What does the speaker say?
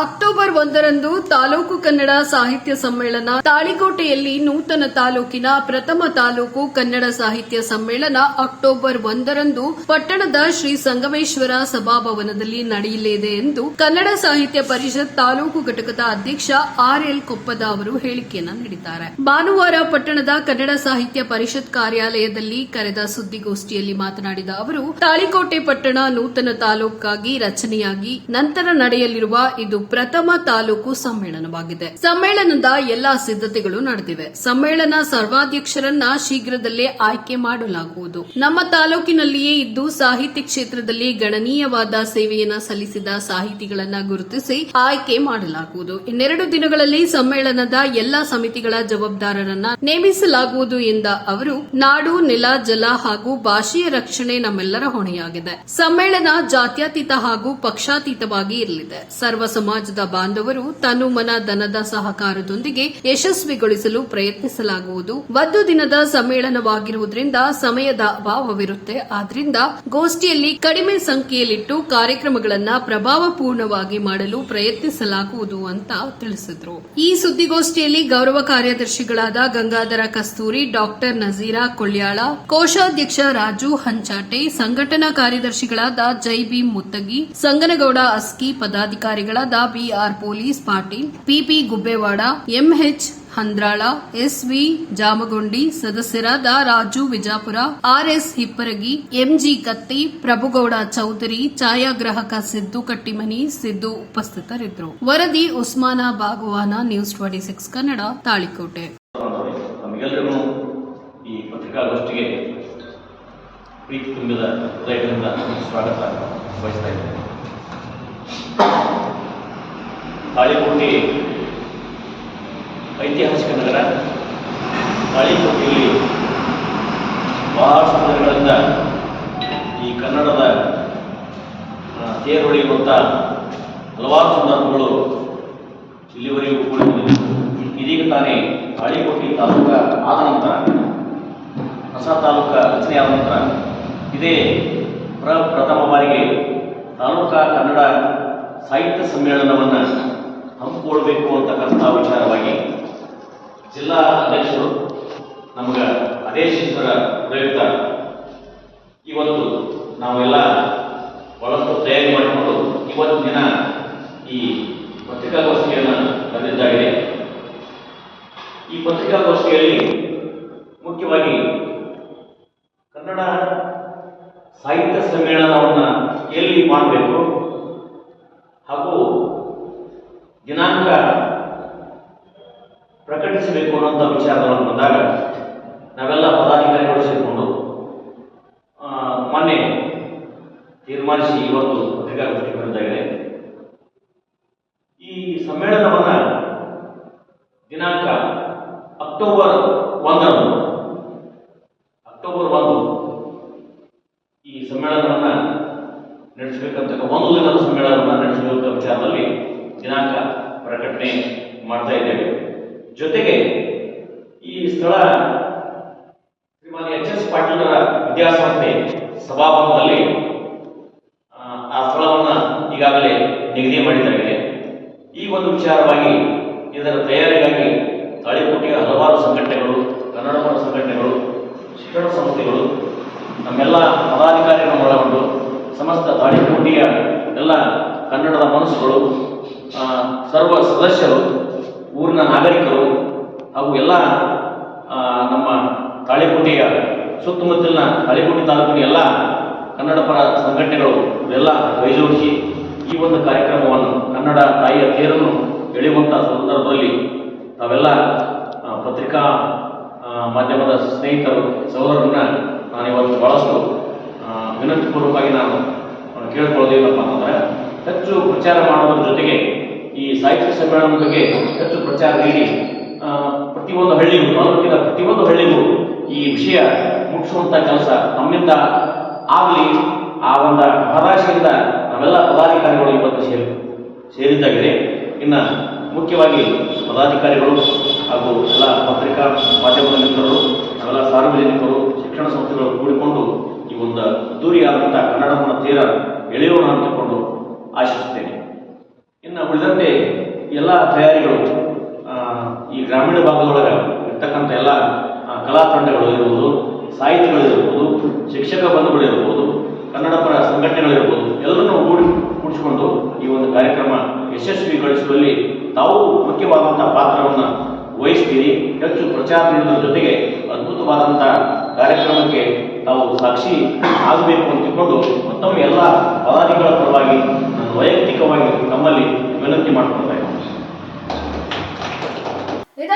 October ಒಂದರಂದು ತಾಲೂಕು ಕನ್ನಡ ಸಾಹಿತ್ಯ ಸಮ್ಮೇಳನ ತಾಳಿಕೋಟೆಯಲ್ಲಿ ನೂತನ ತಾಲೂಕಿನ ಪ್ರಥಮ ತಾಲೂಕು ಕನ್ನಡ ಸಾಹಿತ್ಯ ಸಮ್ಮೇಳನ ಅಕ್ಟೋಬರ್ ಒಂದರಂದು ಪಟ್ಟಣದ ಶ್ರೀ ಸಂಗಮೇಶ್ವರ ಸಭಾಭವನದಲ್ಲಿ ನಡೆಯಲಿದೆ ಎಂದು ಕನ್ನಡ ಸಾಹಿತ್ಯ ಪರಿಷತ್ ತಾಲೂಕು ಘಟಕದ ಅಧ್ಯಕ್ಷ ಆರ್ ಎಲ್ ಕೊಪ್ಪದ ಅವರು ಹೇಳಿಕೆಯನ್ನು ನೀಡಿದ್ದಾರೆ. ಭಾನುವಾರ ಪಟ್ಟಣದ ಕನ್ನಡ ಸಾಹಿತ್ಯ ಪರಿಷತ್ ಕಾರ್ಯಾಲಯದಲ್ಲಿ ಕರೆದ ಸುದ್ದಿಗೋಷ್ಠಿಯಲ್ಲಿ ಮಾತನಾಡಿದ ಅವರು, ತಾಳಿಕೋಟೆ ಪಟ್ಟಣ ನೂತನ ತಾಲೂಕಾಗಿ ರಚನೆಯಾಗಿ ನಂತರ ನಡೆಯಲಿರುವ ಇದು ಪ್ರಥಮ ತಾಲೂಕು ಸಮ್ಮೇಳನವಾಗಿದೆ. ಸಮ್ಮೇಳನದ ಎಲ್ಲಾ ಸಿದ್ಧತೆಗಳು ನಡೆದಿವೆ. ಸಮ್ಮೇಳನ ಸರ್ವಾಧ್ಯಕ್ಷರನ್ನ ಶೀಘ್ರದಲ್ಲೇ ಆಯ್ಕೆ ಮಾಡಲಾಗುವುದು. ನಮ್ಮ ತಾಲೂಕಿನಲ್ಲಿಯೇ ಇದ್ದು ಸಾಹಿತ್ಯ ಕ್ಷೇತ್ರದಲ್ಲಿ ಗಣನೀಯವಾದ ಸೇವೆಯನ್ನ ಸಲ್ಲಿಸಿದ ಸಾಹಿತಿಗಳನ್ನ ಗುರುತಿಸಿ ಆಯ್ಕೆ ಮಾಡಲಾಗುವುದು. ಇನ್ನೆರಡು ದಿನಗಳಲ್ಲಿ ಸಮ್ಮೇಳನದ ಎಲ್ಲಾ ಸಮಿತಿಗಳ ಜವಾಬ್ದಾರರನ್ನ ನೇಮಿಸಲಾಗುವುದು ಎಂದ ಅವರು, ನಾಡು, ನೆಲ, ಜಲ ಹಾಗೂ ಭಾಷೆಯ ರಕ್ಷಣೆ ನಮ್ಮೆಲ್ಲರ ಹೊಣೆಯಾಗಿದೆ. ಸಮ್ಮೇಳನ ಜಾತ್ಯತೀತ ಹಾಗೂ ಪಕ್ಷಾತೀತವಾಗಿ ಇರಲಿದೆ. ಸರ್ವ ಸಮಾಜದ ಬಾಂಧವರು ತನು ಮನ ಧನದ ಸಹಕಾರದೊಂದಿಗೆ ಯಶಸ್ವಿಗೊಳಿಸಲು ಪ್ರಯತ್ನಿಸಲಾಗುವುದು. ಒಂದು ದಿನದ ಸಮ್ಮೇಳನವಾಗಿರುವುದರಿಂದ ಸಮಯದ ಅಭಾವವಿರುತ್ತೆ. ಆದ್ರಿಂದ ಗೋಷ್ಠಿಯಲ್ಲಿ ಕಡಿಮೆ ಸಂಖ್ಯೆಯಲ್ಲಿಟ್ಟು ಕಾರ್ಯಕ್ರಮಗಳನ್ನು ಪ್ರಭಾವಪೂರ್ಣವಾಗಿ ಮಾಡಲು ಪ್ರಯತ್ನಿಸಲಾಗುವುದು ಅಂತ ತಿಳಿಸಿದ್ರು. ಈ ಸುದ್ದಿಗೋಷ್ಠಿಯಲ್ಲಿ ಗೌರವ ಕಾರ್ಯದರ್ಶಿಗಳಾದ ಗಂಗಾಧರ ಕಸ್ತೂರಿ, ಡಾಕ್ಟರ್ ನಜೀರಾ ಕೊಳ್ಳ್ಯಾಳ ಕೋಶಾಧ್ಯಕ್ಷ ರಾಜು ಹಂಚಾಟೆ, ಸಂಘಟನಾ ಕಾರ್ಯದರ್ಶಿಗಳಾದ Jai B Muttagi, Sanganagouda Aski ಪದಾಧಿಕಾರಿಗಳಾದ B R police Patil, P P Gubbewad, M H Handral, S V Jamagondi ಸದಸ್ಯರಾದ Raju Vijapur, R S Hippargi, M G Katti, Prabhugouda Chaudhari, ಛಾಯಾಗ್ರಾಹಕ ಸಿದ್ದು ಕಟ್ಟಿಮನಿ ಸಿದ್ದು ಉಪಸ್ಥಿತರಿದ್ದರು. ವರದಿ Usman Bagwan news twenty six Kannada Talikote. ಸ್ವಾಗತ ಇದ್ದೇನೆ. ತಾಳಿಕೋಟೆ ಐತಿಹಾಸಿಕ ನಗರ. ತಾಳಿಕೋಟೆಯಲ್ಲಿ ಬಹಳಷ್ಟು ದಿನಗಳಿಂದ ಈ ಕನ್ನಡದ ತೇರೊಳೆಯುವಂಥ ಹಲವಾರು ಸಂದರ್ಭಗಳು ಇಲ್ಲಿವರೆಗೂ ಕೂಡ ಇದೀಗ ತಾನೇ ತಾಳಿಕೋಟೆ ತಾಲೂಕ ಆದ ನಂತರ ಹೊಸ ತಾಲೂಕ ರಚನೆಯಾದ ನಂತರ ಇದೇ ಪ್ರ, ಪ್ರಥಮ ಬಾರಿಗೆ ತಾಲೂಕಾ ಕನ್ನಡ ಸಾಹಿತ್ಯ ಸಮ್ಮೇಳನವನ್ನು ಹಮ್ಮಿಕೊಳ್ಬೇಕು ಅಂತಕ್ಕಂಥ ವಿಚಾರವಾಗಿ ಜಿಲ್ಲಾ ಅಧ್ಯಕ್ಷರು ನಮಗೆ ಆದೇಶಿಸಿದ ಪ್ರಯುಕ್ತ ಇವತ್ತು ನಾವೆಲ್ಲ ಬಹಳಷ್ಟು ತಯಾರಿ ಮಾಡಿಕೊಂಡು ಇವತ್ತು ದಿನ ಈ ಪತ್ರಿಕಾಗೋಷ್ಠಿಯನ್ನು ಬಂದಿದ್ದಾಗಿದೆ ಈ ಪತ್ರಿಕಾಗೋಷ್ಠಿಯಲ್ಲಿ ಮುಖ್ಯವಾಗಿ ಕನ್ನಡ ಸಾಹಿತ್ಯ ಸಮ್ಮೇಳನವನ್ನು ಎಲ್ಲಿ ಮಾಡಬೇಕು ಹಾಗೂ ದಿನಾಂಕ ಪ್ರಕಟಿಸಬೇಕು ಅನ್ನೋಂಥ ವಿಚಾರಗಳನ್ನು ಬಂದಾಗ ನಾವೆಲ್ಲ ಪದಾಧಿಕಾರಿಗಳು ಸೇರಿಕೊಂಡು ಮೊನ್ನೆ ತೀರ್ಮಾನಿಸಿ ಇವತ್ತು ಪತ್ರಿಕಾಗೋಷ್ಠಿ ಬಂದಾಗಿದೆ ಈ ಸಮ್ಮೇಳನವನ್ನು ದಿನಾಂಕ ಅಕ್ಟೋಬರ್ ಒಂದರಂದು, ಅಕ್ಟೋಬರ್ ಒಂದು ಈ ಸಮ್ಮೇಳನವನ್ನು ನಡೆಸಬೇಕಂತ ಒಂದು ದಿನದ ಸಮ್ಮೇಳನವನ್ನು ನಡೆಸಬೇಕಂತ ವಿಚಾರದಲ್ಲಿ ದಿನಾಂಕ ಪ್ರಕಟಣೆ ಮಾಡ್ತಾ ಇದ್ದೇವೆ. ಜೊತೆಗೆ ಈ ಸ್ಥಳ ಶ್ರೀಮಾನ್ ಎಚ್ ಎಸ್ ಪಾಟೀಲರ ವಿದ್ಯಾಸಂಸ್ಥೆ ಸಭಾಭವನದಲ್ಲಿ ಆ, ಸ್ಥಳವನ್ನ ಈಗಾಗಲೇ ನಿಗದಿ ಮಾಡಿದ್ದಾಗಿದೆ. ಈ ಒಂದು ವಿಚಾರವಾಗಿ ಇದರ ತಯಾರಿಗಾಗಿ ತಾಳಿಕೋಟೆಯ ಹಲವಾರು ಸಂಘಟನೆಗಳು ಕನ್ನಡ ಪರ ಸಂಘಟನೆಗಳು ಶಿಕ್ಷಣ ಸಂಸ್ಥೆಗಳು ನಮ್ಮೆಲ್ಲ ಪದಾಧಿಕಾರಿಗಳನ್ನು ಒಳಗೊಂಡು ಸಮಸ್ತ ತಾಳಿಕೋಟೆಯ ಎಲ್ಲ ಕನ್ನಡದ ಮನಸ್ಸುಗಳು ಸರ್ವ ಸದಸ್ಯರು, ಊರಿನ ನಾಗರಿಕರು ಹಾಗೂ ಎಲ್ಲ ನಮ್ಮ ತಾಳಿಕೋಟೆಯ ಸುತ್ತಮುತ್ತಲಿನ ತಾಳಿಕೋಟೆ ತಾಲೂಕಿನ ಎಲ್ಲ ಕನ್ನಡ ಪರ ಸಂಘಟನೆಗಳು ಇವೆಲ್ಲ ಕೈಜೋಡಿಸಿ ಈ ಒಂದು ಕಾರ್ಯಕ್ರಮವನ್ನು ಕನ್ನಡ ತಾಯಿಯ ತೇರನ್ನು ಎಳೆಯುವಂಥ ಸಂದರ್ಭದಲ್ಲಿ ತಾವೆಲ್ಲ ಪತ್ರಿಕಾ ಮಾಧ್ಯಮದ ಸ್ನೇಹಿತರು, ಸಹೋದರರನ್ನ ನಾನು ಇವತ್ತು ಭಾಳಷ್ಟು ಆ, ವಿನಂತಿಪೂರ್ವಕವಾಗಿ ನಾನು ಆ, ಕೇಳ್ಕೊಳ್ಳೋದೇನಪ್ಪ ಅಂತಂದ್ರೆ ಹೆಚ್ಚು ಪ್ರಚಾರ ಮಾಡೋದ್ರ ಜೊತೆಗೆ ಈ ಸಮ್ಮೇಳನದ ಬಗ್ಗೆ ಹೆಚ್ಚು ಪ್ರಚಾರ ನೀಡಿ ಪ್ರತಿಯೊಂದು ಹಳ್ಳಿಗೂ, ತಾಲೂಕಿನ ಪ್ರತಿಯೊಂದು ಹಳ್ಳಿಗೂ ಈ ವಿಷಯ ಮುಟ್ಟಿಸುವಂಥ ಕೆಲಸ ನಮ್ಮಿಂದ ಆಗಲಿ, ಆ ಒಂದು ಮಹಾರಾಷ್ಟ್ರದಿಂದ ನಾವೆಲ್ಲ ಪದಾಧಿಕಾರಿಗಳು ಇವತ್ತು ಸೇರಿ, ಸೇರಿದ್ದಾಗಿದೆ. ಇನ್ನು ಮುಖ್ಯವಾಗಿ ಪದಾಧಿಕಾರಿಗಳು ಹಾಗೂ ಎಲ್ಲ ಪತ್ರಿಕಾ ಮಾಧ್ಯಮದ ಮಿತ್ರರು, ನಾವೆಲ್ಲ ಸಾರ್ವಜನಿಕರು, ಶಿಕ್ಷಣ ಸಂಸ್ಥೆಗಳು ಕೂಡಿಕೊಂಡು ಈ ಒಂದು ಅದ್ದೂರಿಯಾದಂಥ ಕನ್ನಡವನ್ನು ತೀರ ಎಳೆಯೋಣ ಅಂತಕೊಂಡು ಆಶಿಸುತ್ತೇನೆ. ಇನ್ನು ಉಳಿದಂತೆ ಎಲ್ಲ ತಯಾರಿಗಳು ಈ ಗ್ರಾಮೀಣ ಭಾಗದೊಳಗೆ ಇರ್ತಕ್ಕಂಥ ಎಲ್ಲ ಕಲಾ ತಂಡಗಳು ಇರ್ಬೋದು ಶಿಕ್ಷಕ ಬಂಧುಗಳಿರ್ಬೋದು ಕನ್ನಡ ಪರ ಸಂಘಟನೆಗಳಿರ್ಬೋದು ಎಲ್ಲರನ್ನೂ ಕೂಡಿ, ಕೂಡಿಸಿಕೊಂಡು ಈ ಒಂದು ಕಾರ್ಯಕ್ರಮ ಯಶಸ್ವಿಗೊಳಿಸುವಲ್ಲಿ ತಾವು ಮುಖ್ಯವಾದಂಥ ಪಾತ್ರವನ್ನು ವಹಿಸ್ತೀರಿ. ಹೆಚ್ಚು ಪ್ರಚಾರ ನೀಡುವುದರ ಜೊತೆಗೆ ಅದ್ಭುತವಾದಂಥ ಕಾರ್ಯಕ್ರಮಕ್ಕೆ ತಾವು ಸಾಕ್ಷಿ ಆಗಬೇಕು ಅಂತ ತಿಳ್ಕೊಂಡು ಮತ್ತೊಮ್ಮೆ ಎಲ್ಲ ಪದಾಧಿಗಳ ಪರವಾಗಿ ನಾನು ವೈಯಕ್ತಿಕವಾಗಿ ತಮ್ಮಲ್ಲಿ ವಿನಂತಿ ಇದ್ದೀನಿ.